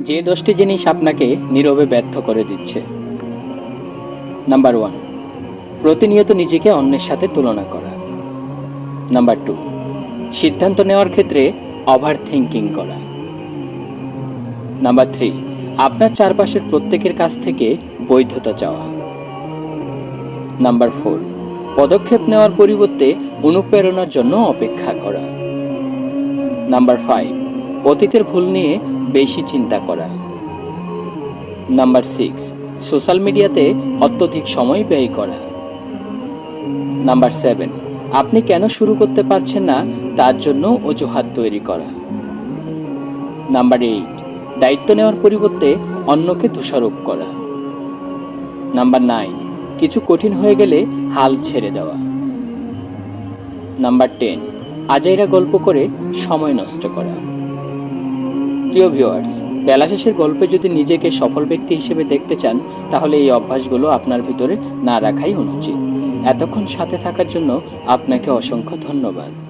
যে দশটি জিনিস আপনাকে নীরবে ব্যর্থ করে দিচ্ছে। নাম্বার ওয়ান প্রতিনিয়ত নিজেকে অন্যের সাথে তুলনা করা। নাম্বার টু সিদ্ধান্ত নেওয়ার ক্ষেত্রে ওভার থিঙ্কিং করা। নাম্বার থ্রি আপনার চারপাশের প্রত্যেকের কাছ থেকে বৈধতা চাওয়া। নাম্বার ফোর পদক্ষেপ নেওয়ার পরিবর্তে অনুপ্রেরণার জন্য অপেক্ষা করা। নাম্বার ফাইভ অতীতের ভুল নিয়ে বেশি চিন্তা করা। নাম্বার সিক্স সোশ্যাল মিডিয়াতে অত্যধিক সময় ব্যয় করা। নাম্বার সেভেন আপনি কেন শুরু করতে পারছেন না তার জন্য অজুহাত তৈরি করা। নাম্বার এইট দায়িত্ব নেওয়ার পরিবর্তে অন্যকে দোষারোপ করা। নাম্বার নাইন কিছু কঠিন হয়ে গেলে হাল ছেড়ে দেওয়া। নাম্বার টেন আজাইরা গল্প করে সময় নষ্ট করা। প্রিয় ভিউয়ার্স বেলা শেষের গল্পে যদি নিজেকে সফল ব্যক্তি হিসেবে দেখতে চান, তাহলে এই অভ্যাসগুলো আপনার ভিতরে না রাখাই অনুচিত। এতক্ষণ সাথে থাকার জন্য আপনাকে অসংখ্য ধন্যবাদ।